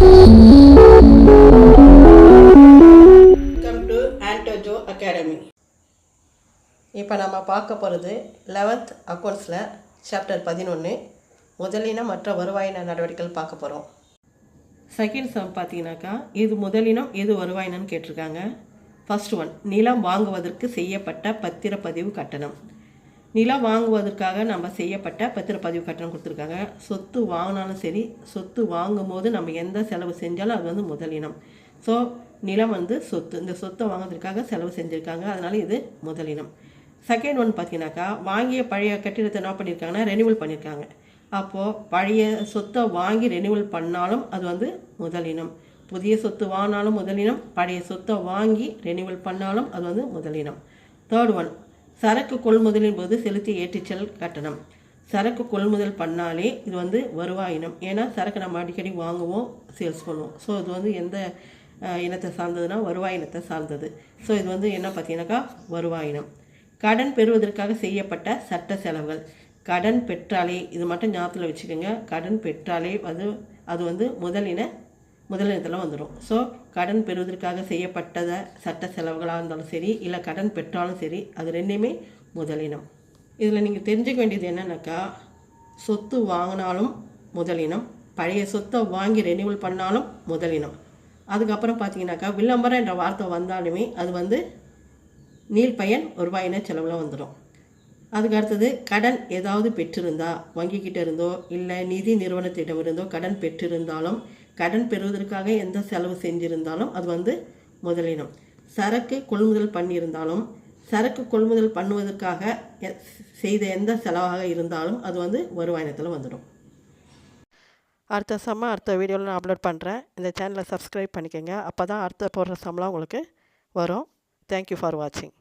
Welcome to ஆண்டோஜோ academy இப்போ நம்ம பார்க்க போகிறது லெவன்த் அக்கௌண்ட்ஸில் சாப்டர் பதினொன்று முதலின மற்ற வருவாயின நடவடிக்கைகள் பார்க்க போகிறோம் செகண்ட் சம் பார்த்தீங்கன்னாக்கா இது முதலினம் எது வருவாயினன்னு கேட்டிருக்காங்க. ஃபர்ஸ்ட் ஒன் நிலம் வாங்குவதற்கு செய்யப்பட்ட பத்திரப்பதிவு கட்டணம். நிலம் வாங்குவதற்காக நம்ம செய்யப்பட்ட பத்திரப்பதிவு கட்டணம் கொடுத்துருக்காங்க. சொத்து வாங்கினாலும் சரி சொத்து வாங்கும் போது நம்ம எந்த செலவு செஞ்சாலும் அது வந்து முதலினம் ஸோ நிலம் வந்து சொத்து. இந்த சொத்தை வாங்குறதுக்காக செலவு செஞ்சுருக்காங்க. அதனால் இது முதலினம் செகண்ட் ஒன் பார்த்தீங்கன்னாக்கா வாங்கிய பழைய கட்டிடத்தை என்ன பண்ணியிருக்காங்கன்னா ரெனிவல் பண்ணியிருக்காங்க அப்போது பழைய சொத்தை வாங்கி ரெனிவல் பண்ணாலும் அது வந்து முதலினம் புதிய சொத்து வாங்கினாலும் முதலினம் பழைய சொத்தை வாங்கி ரெனிவல் பண்ணாலும் அது வந்து முதலினம் தேர்ட் ஒன் சரக்கு கொள்முதலின் போது செலுத்திய ஏற்றிச்சல் கட்டணம். சரக்கு கொள்முதல் பண்ணாலே இது வந்து வருவாயினம். ஏன்னா சரக்கு நம்ம அடிக்கடி வாங்குவோம் சேல்ஸ் பண்ணுவோம். ஸோ இது வந்து எந்த இனத்தை சார்ந்ததுன்னா வருவாய் இனத்தை சார்ந்தது. ஸோ இது வந்து என்ன பார்த்தீங்கன்னாக்கா வருவாயினம். கடன் பெறுவதற்காக செய்யப்பட்ட சட்ட செலவுகள். கடன் பெற்றாலே இது மட்டும் ஞாபகத்தில் வச்சுக்கோங்க. கடன் பெற்றாலே அது அது வந்து முதலின முதலிடத்தில் வந்துடும் ஸோ கடன் பெறுவதற்காக செய்யப்பட்டத சட்ட செலவுகளாக இருந்தாலும் சரி இல்லை கடன் பெற்றாலும் சரி அது ரெண்டுமே முதலினம். இதில் நீங்கள் தெரிஞ்சுக்க வேண்டியது என்னென்னாக்கா சொத்து வாங்கினாலும் முதலினம் பழைய சொத்தை வாங்கி ரெனிவல் பண்ணாலும் முதலினம். அதுக்கப்புறம் பார்த்தீங்கன்னாக்கா விளம்பரம் என்ற வார்த்தை வந்தாலுமே அது வந்து நீள்பயன் ரூபாயின செலவில் வந்துடும் அதுக்கு அடுத்தது கடன் ஏதாவது பெற்றிருந்தா வங்கிக்கிட்ட இருந்தோ இல்லை நிதி நிறுவனத்திடம் இருந்தோ கடன் பெற்றிருந்தாலும் கடன் பெறுவதற்காக எந்த செலவு செஞ்சிருந்தாலும் அது வந்து முதலிடம். சரக்கு கொள்முதல் பண்ணியிருந்தாலும் சரக்கு கொள்முதல் பண்ணுவதற்காக செய்த எந்த செலவாக இருந்தாலும் அது வந்து வருவாயினத்தில் வந்துடும். அடுத்த சம்ம அடுத்த வீடியோவில் நான் அப்லோட் பண்ணுறேன் இந்த சேனலை சப்ஸ்கிரைப் பண்ணிக்கோங்க. அப்போ தான் அடுத்த போடுற சம்பளம் உங்களுக்கு வரும். தேங்க்யூ ஃபார் வாட்சிங்